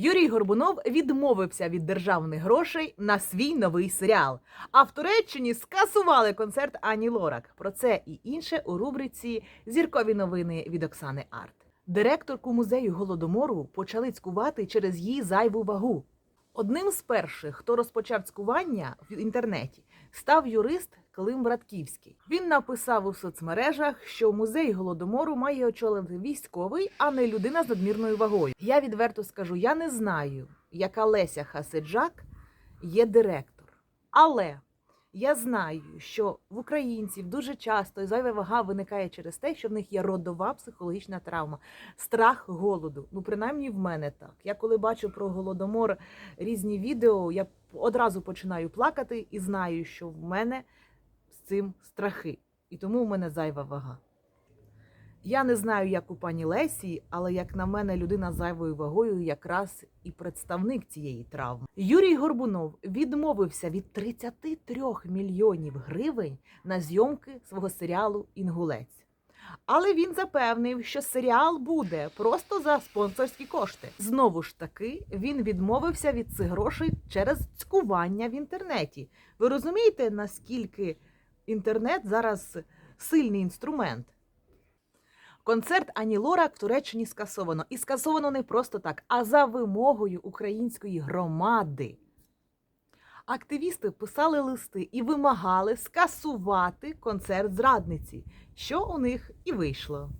Юрій Горбунов відмовився від державних грошей на свій новий серіал. А в Туреччині скасували концерт Ані Лорак. Про це і інше у рубриці Зіркові новини від Оксани Арт. Директорку музею голодомору почали цькувати через її зайву вагу. Одним з перших, хто розпочав цькування в інтернеті, став юрист Клим Братківський. Він написав у соцмережах, що музей голодомору має очолити військовий, а не людина з надмірною вагою. Я відверто скажу, я не знаю, яка Леся Хасиджак є директор. Але я знаю, що в українців дуже часто зайва вага виникає через те, що в них є родова психологічна травма, страх голоду. Ну, принаймні в мене так. Я коли бачу про голодомор різні відео, я одразу починаю плакати і знаю, що в мене з цим страхи. І тому в мене зайва вага. Я не знаю, як у пані Лесі, але як на мене, людина зайвою вагою якраз і представник цієї травми. Юрій Горбунов відмовився від 33 мільйонів гривень на зйомки свого серіалу Інгулець. Але він запевнив, що серіал буде просто за спонсорські кошти. Знову ж таки, він відмовився від цих грошей через цькування в інтернеті. Ви розумієте, наскільки інтернет зараз сильний інструмент? Концерт Ані Лорак в Туреччині скасовано. І скасовано не просто так, а за вимогою української громади. Активісти писали листи і вимагали скасувати концерт зрадниці, що у них і вийшло.